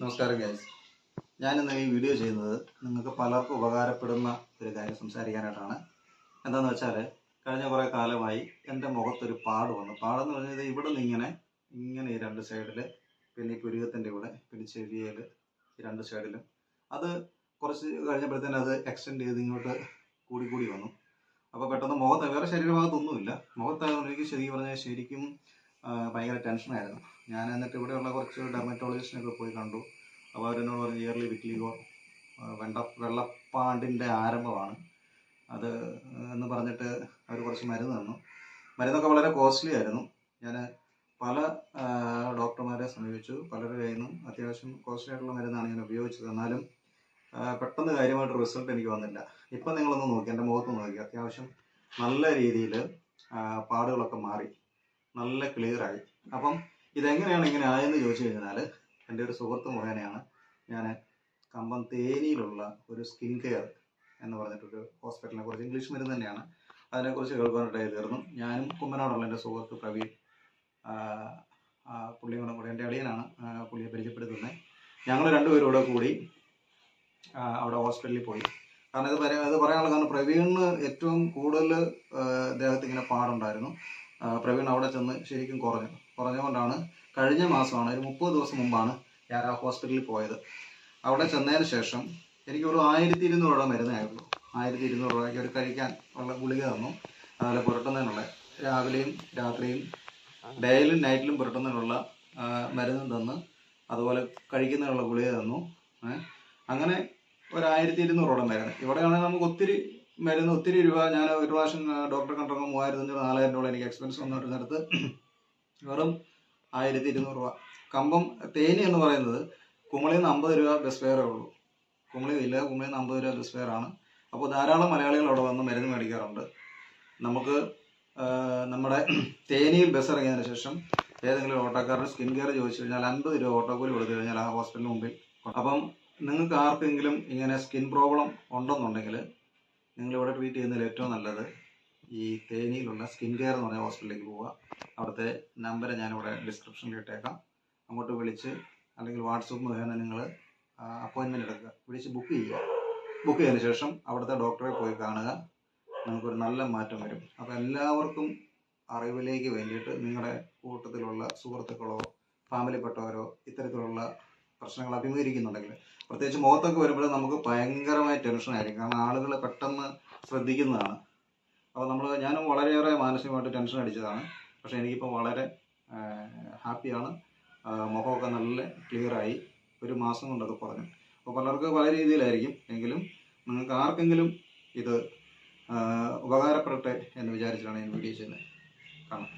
നമസ്കാരം ഗൈസ് ഞാനിന്ന് ഈ വീഡിയോ ചെയ്യുന്നത് നിങ്ങൾക്ക് പലർക്കും ഉപകാരപ്പെടുന്ന ഒരു കാര്യം സംസാരിക്കാനായിട്ടാണ്. എന്താണെന്ന് വെച്ചാൽ കഴിഞ്ഞ കുറേ കാലമായി എന്റെ മുഖത്തൊരു പാട് വന്നു. പാടെന്ന് പറഞ്ഞത് ഇവിടെ നിന്ന് ഇങ്ങനെ ഇങ്ങനെ ഈ രണ്ട് സൈഡിൽ പിന്നെ ഈ പുരുകത്തിന്റെ ഇവിടെ പിന്നെ ചെവിയിൽ ഈ രണ്ട് സൈഡിലും അത് കുറച്ച് കഴിഞ്ഞപ്പോഴത്തേനും അത് എക്സ്റ്റെൻഡ് ചെയ്ത് ഇങ്ങോട്ട് കൂടി കൂടി വന്നു. അപ്പോൾ പെട്ടെന്ന് മുഖത്ത് വേറെ ശരീരഭാഗത്തൊന്നുമില്ല. മുഖത്തായതുകൊണ്ട് എനിക്ക് ശരിക്കും പറഞ്ഞാൽ ശരിക്കും ഭയങ്കര ടെൻഷനായിരുന്നു ഞാൻ എന്നിട്ട് ഇവിടെയുള്ള കുറച്ച് ഡെർമറ്റോളജിസ്റ്റിനൊക്കെ പോയി കണ്ടു. അപ്പോൾ അവരെന്നോട് പറഞ്ഞു ഇയർലി വിക്ലിഗോ വെണ്ട വെള്ളപ്പാണ്ടിന്റെ ആരംഭമാണ്. അത് എന്ന് പറഞ്ഞിട്ട് അവർ കുറച്ച് മരുന്ന് തന്നു. മരുന്നൊക്കെ വളരെ കോസ്റ്റ്ലി ആയിരുന്നു. ഞാൻ പല ഡോക്ടർമാരെ സമീപിച്ചു. പലരുടെ കയ്യിൽ നിന്നും അത്യാവശ്യം കോസ്റ്റ്ലി ആയിട്ടുള്ള മരുന്നാണ് ഞാൻ ഉപയോഗിച്ചത്. എന്നാലും പെട്ടെന്ന് കാര്യമായിട്ട് റിസൾട്ട് എനിക്ക് വന്നില്ല. ഇപ്പം നിങ്ങളൊന്ന് നോക്കി എന്റെ മുഖത്ത് നോക്കി. അത്യാവശ്യം നല്ല രീതിയിൽ പാടുകളൊക്കെ മാറി. നല്ല ക്ലിയർ ആയി. അപ്പം ഇതെങ്ങനെയാണ് ഇങ്ങനെ ആയെന്ന് ചോദിച്ചു കഴിഞ്ഞാൽ എന്റെ ഒരു സുഹൃത്ത് മുഖേനയാണ് ഞാൻ കമ്പം തേനിയിലുള്ള ഒരു സ്കിൻ കെയർ എന്ന് പറഞ്ഞിട്ടൊരു ഹോസ്പിറ്റലിനെ കുറിച്ച് ഇംഗ്ലീഷ് മരുന്ന് തന്നെയാണ്. അതിനെക്കുറിച്ച് കേൾക്കാനായിട്ടായി തീർന്നു ഞാനും കുമ്മനാടുള്ള എന്റെ സുഹൃത്ത് പ്രവീൺ. പുള്ളിയോടും കൂടെ എന്റെ അളിയനാണ് പുള്ളിയെ പരിചയപ്പെടുത്തുന്നത്. ഞങ്ങൾ രണ്ടുപേരോടെ കൂടെ അവിടെ ഹോസ്പിറ്റലിൽ പോയി. കാരണം ഇത് പറയാൻ പറയാനുള്ള കാരണം പ്രവീണിന് ഏറ്റവും കൂടുതൽ ദേഹത്ത് ഇങ്ങനെ പാടുണ്ടായിരുന്നു. പ്രവീൺ അവിടെ ചെന്ന് ശരിക്കും കുറഞ്ഞു. കുറഞ്ഞുകൊണ്ടാണ് കഴിഞ്ഞ മാസമാണ് ഒരു മുപ്പത് ദിവസം മുമ്പാണ് ഞാൻ ആ ഹോസ്പിറ്റലിൽ പോയത്. അവിടെ ചെന്നതിന് ശേഷം എനിക്ക് ഒരു ആയിരത്തി ഇരുന്നൂറ് രൂപ മരുന്നായിരുന്നു. ആയിരത്തി ഇരുന്നൂറ് രൂപയ്ക്ക് ഒരു കഴിക്കാൻ ഉള്ള ഗുളിക തന്നു. അതുപോലെ പുരട്ടുന്നതിനുള്ള രാവിലെയും രാത്രിയും ഡേയിലും നൈറ്റിലും പുരട്ടുന്നതിനുള്ള മരുന്ന് തന്ന് അതുപോലെ കഴിക്കുന്നതിനുള്ള ഗുളിക തന്നു. അങ്ങനെ ഒരു ആയിരത്തി ഇരുന്നൂറോളം മരുന്ന്. ഇവിടെയാണെങ്കിൽ നമുക്ക് ഒത്തിരി മരുന്ന് ഒത്തിരി രൂപ ഞാൻ ഒരു പ്രാവശ്യം ഡോക്ടറെ കണ്ടപ്പോൾ മൂവായിരത്തി അഞ്ഞൂറ് നാലായിരം രൂപ എനിക്ക് എക്സ്പെൻസ് വന്നിരുന്നിടത്ത് വെറും ആയിരത്തി ഇരുന്നൂറ് രൂപ. കമ്പം തേനി എന്ന് പറയുന്നത് കുമളിയിൽ നിന്ന് അമ്പത് രൂപ ബസ് ഫെയറേ ഉള്ളൂ. കുമളി ഇല്ല കുമളിയിൽ നിന്ന് അമ്പത് രൂപ ബസ് ഫെയറാണ് അപ്പോൾ ധാരാളം മലയാളികൾ അവിടെ വന്ന് മരുന്ന് മേടിക്കാറുണ്ട്. നമുക്ക് നമ്മുടെ തേനിയിൽ ബസ് ഇറങ്ങിയതിന് ശേഷം ഏതെങ്കിലും ഓട്ടോക്കാരുടെ സ്കിൻ കെയർ ചോദിച്ചു കഴിഞ്ഞാൽ അൻപത് രൂപ ഓട്ടോക്കൂലി കൊടുത്തു കഴിഞ്ഞാൽ ആ ഹോസ്പിറ്റലിന് മുമ്പിൽ. അപ്പം നിങ്ങൾക്ക് ആർക്കെങ്കിലും ഇങ്ങനെ സ്കിൻ പ്രോബ്ലം ഉണ്ടെന്നുണ്ടെങ്കിൽ നിങ്ങൾ ഇവിടെ ട്രീറ്റ് ചെയ്യുന്നതിൽ ഏറ്റവും നല്ലത് ഈ തേനിയിലുള്ള സ്കിൻ കെയർ എന്ന് പറഞ്ഞ ഹോസ്പിറ്റലിലേക്ക് പോവുക. അവിടുത്തെ നമ്പർ ഞാനിവിടെ ഡിസ്ക്രിപ്ഷനിൽ ഇട്ടേക്കാം. അങ്ങോട്ട് വിളിച്ച് അല്ലെങ്കിൽ വാട്സപ്പ് മുഖേന നിങ്ങൾ അപ്പോയിൻമെന്റ് എടുക്കുക. വിളിച്ച് ബുക്ക് ചെയ്യുക. ബുക്ക് ചെയ്തതിന് ശേഷം അവിടുത്തെ ഡോക്ടറെ പോയി കാണുക. നമുക്കൊരു നല്ല മാറ്റം വരും. അപ്പോൾ എല്ലാവർക്കും അറിവിലേക്ക് വേണ്ടിയിട്ട് നിങ്ങളുടെ കൂട്ടത്തിലുള്ള സുഹൃത്തുക്കളോ ഫാമിലിപ്പെട്ടവരോ ഇത്തരത്തിലുള്ള പ്രശ്നങ്ങൾ അഭിമുഖീകരിക്കുന്നുണ്ടെങ്കിൽ പ്രത്യേകിച്ച് മുഖത്തൊക്കെ വരുമ്പോൾ നമുക്ക് ഭയങ്കരമായ ടെൻഷനായിരിക്കും കാരണം ആളുകൾ പെട്ടെന്ന് ശ്രദ്ധിക്കുന്നതാണ്. അപ്പോൾ നമ്മൾ ഞാനും വളരെയേറെ മാനസികമായിട്ട് ടെൻഷൻ അടിച്ചതാണ്. പക്ഷേ എനിക്കിപ്പോൾ വളരെ ഹാപ്പിയാണ് മുഖമൊക്കെ നല്ല ക്ലിയറായി ഒരു മാസം കൊണ്ടത് കുറഞ്ഞു. അപ്പോൾ പലർക്ക് പല രീതിയിലായിരിക്കും. എങ്കിലും നിങ്ങൾക്ക് ആർക്കെങ്കിലും ഇത് ഉപകാരപ്പെടട്ടെ എന്ന് വിചാരിച്ചിട്ടാണ് ഞാൻ വീഡിയോ ചെയ്യുന്നത്. കാണാം.